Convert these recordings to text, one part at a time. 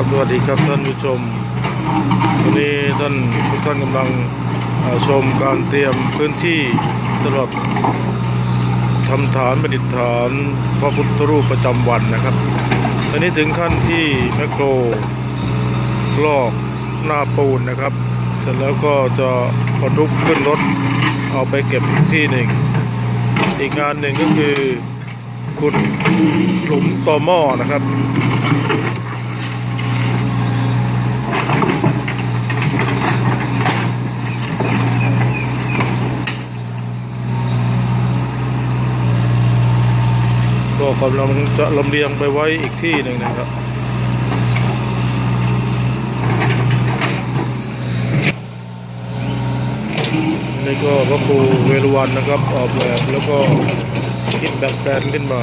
ครับสวัสดีครับท่านผู้ชม วันนี้ท่านทุกท่านกำลังชมการเตรียมพื้นที่สำหรับทำฐานประดิษฐานพระพุทธรูปประจำวันนะครับ ตอนนี้ถึงขั้นที่แมคโครลอกหน้าปูนนะครับ เสร็จแล้วก็จะบรรทุกขึ้นรถเอาไปเก็บที่หนึ่ง อีกงานหนึ่งก็คือขุดหลุมต่อหม้อนะครับ ก็กำลังจะลำเลียงไปไว้อีกที่หนึ่งนะครับ นี่ก็พระครูเวรวันนะครับออกแบบแล้วก็คิดแบบแปลนขึ้นมา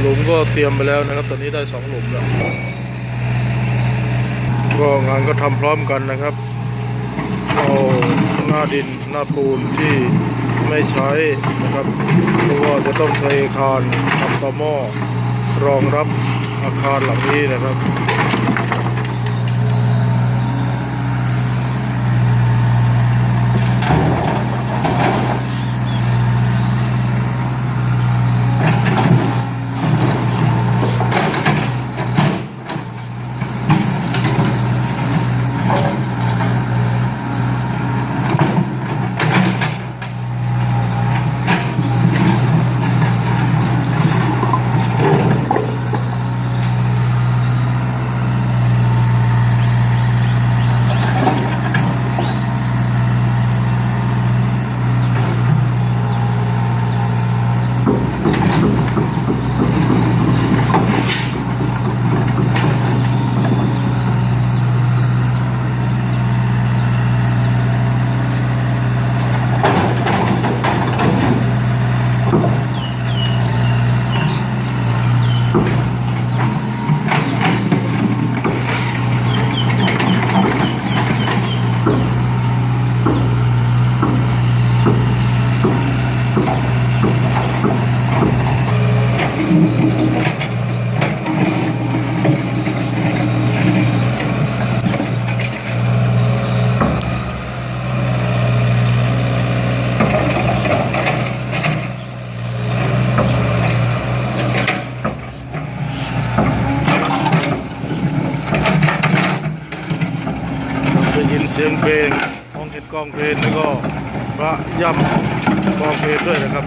หลุมก็เตรียมไปแล้วนะครับ ตอนนี้ได้สองหลุมแล้ว ก็งานก็ทำพร้อมกันนะครับ เอาหน้าดินหน้าปูนที่ ไม่ใช้นะครับเพราะว่าจะต้องเทคานทำต่อหม้อรองรับอาคารหลังนี้นะครับ ไสียงเพลงห้องเห็ดกองเพลงแล้วก็พระย่ำกองเพลงด้วยนะครับ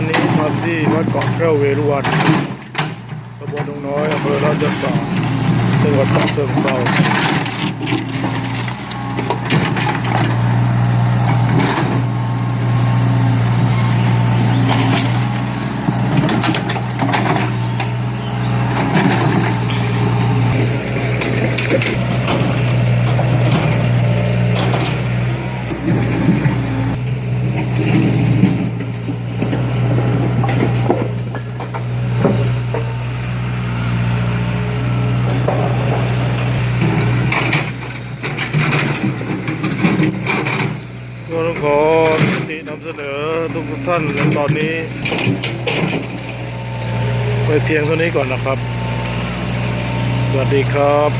ันนี้มาที่วัดเกาะแก้วเวรุวันตำบลดงน้อยอำเภอราชสาจังหวัดฉะเชิงเทรา ต้องขอตินำเสนอทุกท่านในตอนนี้ ไปเพียงเท่านี้ก่อนนะครับ สวัสดีครับ